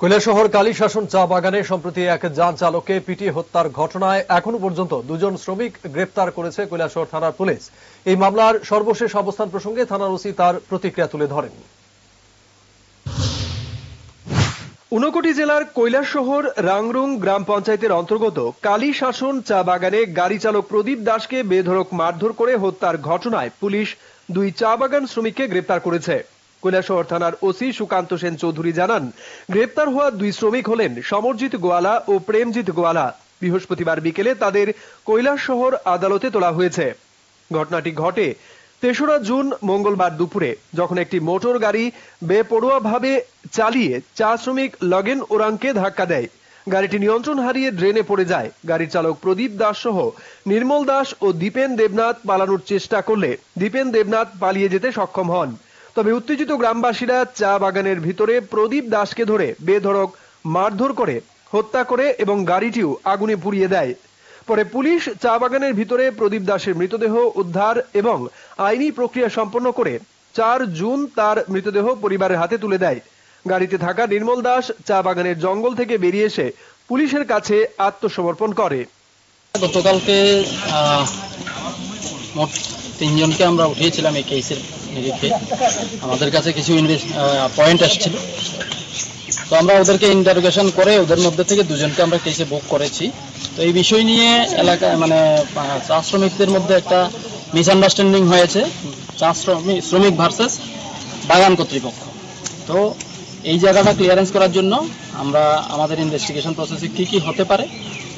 কৈলাসহর কালীশাসন চা বাগানে সম্প্রতি এক যান চালককে পিটিয়ে হত্যার ঘটনায় এখনও পর্যন্ত দুজন শ্রমিক গ্রেপ্তার করেছে কৈলাসহর থানার পুলিশ। এই মামলার সর্বশেষ অবস্থান প্রসঙ্গে থানার ওসি তার প্রতিক্রিয়া তুলে ধরেন। ঊনকোটি জেলার কৈলাসশহর রাংরুং গ্রাম পঞ্চায়েতের অন্তর্গত কালী শাসন চা বাগানে গাড়ি চালক প্রদীপ দাসকে বেধড়ক মারধর করে হত্যার ঘটনায় পুলিশ দুই চা বাগান শ্রমিককে গ্রেপ্তার করেছে। কৈলাসহর থানার ওসি সুকান্ত সেন চৌধুরী জানান, গ্রেপ্তার হওয়া দুই শ্রমিক হলেন সমরজিৎ গোয়ালা ও প্রেমজিৎ গোয়ালা। বৃহস্পতিবার বিকেলে তাদের কৈলাসশহর আদালতে তোলা হয়েছে। ঘটনাটি ঘটে তেসরা জুন মঙ্গলবার দুপুরে, যখন একটি মোটর গাড়ি বেপরোয়াভাবে চালিয়ে চা শ্রমিক লগেন ওরাংকে ধাক্কা দেয়। গাড়িটি নিয়ন্ত্রণ হারিয়ে ড্রেনে পড়ে যায়। গাড়ির চালক প্রদীপ দাস সহ নির্মল দাস ও দীপেন দেবনাথ পালানোর চেষ্টা করলে দীপেন দেবনাথ পালিয়ে যেতে সক্ষম হন। তবে উত্তেজিত গ্রামবাসীরা চা বাগানের ভিতরে প্রদীপ দাসকে ধরে বেধড়ক মারধর করে, হত্যা করে এবং গাড়িটিও আগুনে পুড়িয়ে দেয়। পরে পুলিশ চা বাগানের ভিতরে প্রদীপ দাসের মৃতদেহ উদ্ধার এবং আইনি প্রক্রিয়া সম্পন্ন করে চার জুন তার মৃতদেহ পরিবারের হাতে তুলে দেয়। গাড়িতে থাকা নির্মল দাস চা বাগানের জঙ্গল থেকে বেরিয়ে এসে পুলিশের কাছে আত্মসমর্পণ করে। গতকালকে মোট তিনজনকে আমরা উঠিয়েছিলাম এই কেসের আমাদের কাছে কিছু পয়েন্ট আসছিল। তো আমরা ওদেরকে ইন্টারোগেশন করে ওদের মধ্যে থেকে দুজনকে আমরা কেসে বুক করেছি। তো এই বিষয় নিয়ে এলাকায় মানে চা শ্রমিকদের মধ্যে একটা মিসআন্ডারস্ট্যান্ডিং হয়েছে। চা শ্রমিক শ্রমিক ভার্সেস বাগান কর্তৃপক্ষ। তো এই জায়গাটা ক্লিয়ারেন্স করার জন্য আমরা আমাদের ইনভেস্টিগেশন প্রসেসে কি কি হতে পারে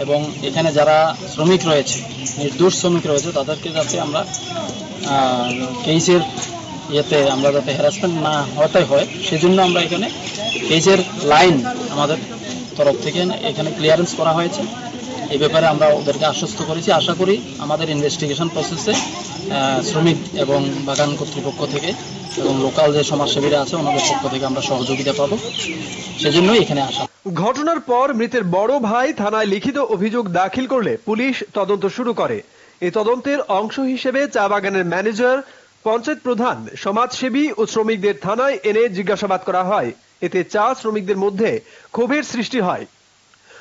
এবং এখানে যারা শ্রমিক রয়েছে, নির্দোষ শ্রমিক রয়েছে, তাদেরকে যাতে আমরা কেসের ইয়েতে আমরা যাতে হ্যারাসমেন্ট না হতে হয়, সেজন্য আমরা এখানে কেসের লাইন আমাদের তরফ থেকে এখানে ক্লিয়ারেন্স করা হয়েছে। এই ব্যাপারে আমরা ওদেরকে আশ্বস্ত করেছি। আশা করি আমাদের ইনভেস্টিগেশন প্রসেসে শ্রমিক এবং বাগান কর্তৃপক্ষ থেকে এবং লোকাল যে সমাজসেবীরা আছে, ওনাদের পক্ষ থেকে আমরা সহযোগিতা পাবো। সেজন্যই এখানে আসা। ঘটনার পর মৃতের বড় ভাই থানায় লিখিত অভিযোগ দাখিল করলে পুলিশ তদন্ত শুরু করে। এই তদন্তের অংশ হিসেবে চা বাগানের ম্যানেজার পঞ্চায়েত প্রধান, সমাজসেবী ও শ্রমিকদের থানায় এনে জিজ্ঞাসাবাদ করা হয়। এতে চা শ্রমিকদের মধ্যে ক্ষোভের সৃষ্টি হয়।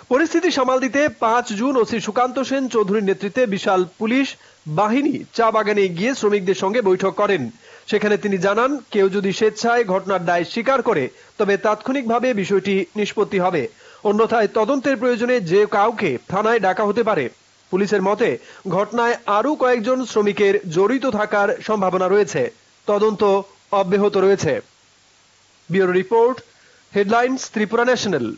পরিস্থিতি সামাল দিতে পাঁচ জুন ওসি সুকান্ত সেন চৌধুরীর নেতৃত্বে বিশাল পুলিশ বাহিনী চা বাগানে গিয়ে শ্রমিকদের সঙ্গে বৈঠক করেন। সেখানে তিনি জানান, কেউ যদি স্বেচ্ছায় ঘটনার দায় স্বীকার করে, তবে তাৎক্ষণিকভাবে বিষয়টি নিষ্পত্তি হবে। অন্যথায় তদন্তের প্রয়োজনে যে কাউকে থানায় ডাকা হতে পারে। পুলিশের মতে, ঘটনায় আরও কয়েকজন শ্রমিকের জড়িত থাকার সম্ভাবনা রয়েছে। তদন্ত অব্যাহত রয়েছে। Bureau report, headlines, Tripura national.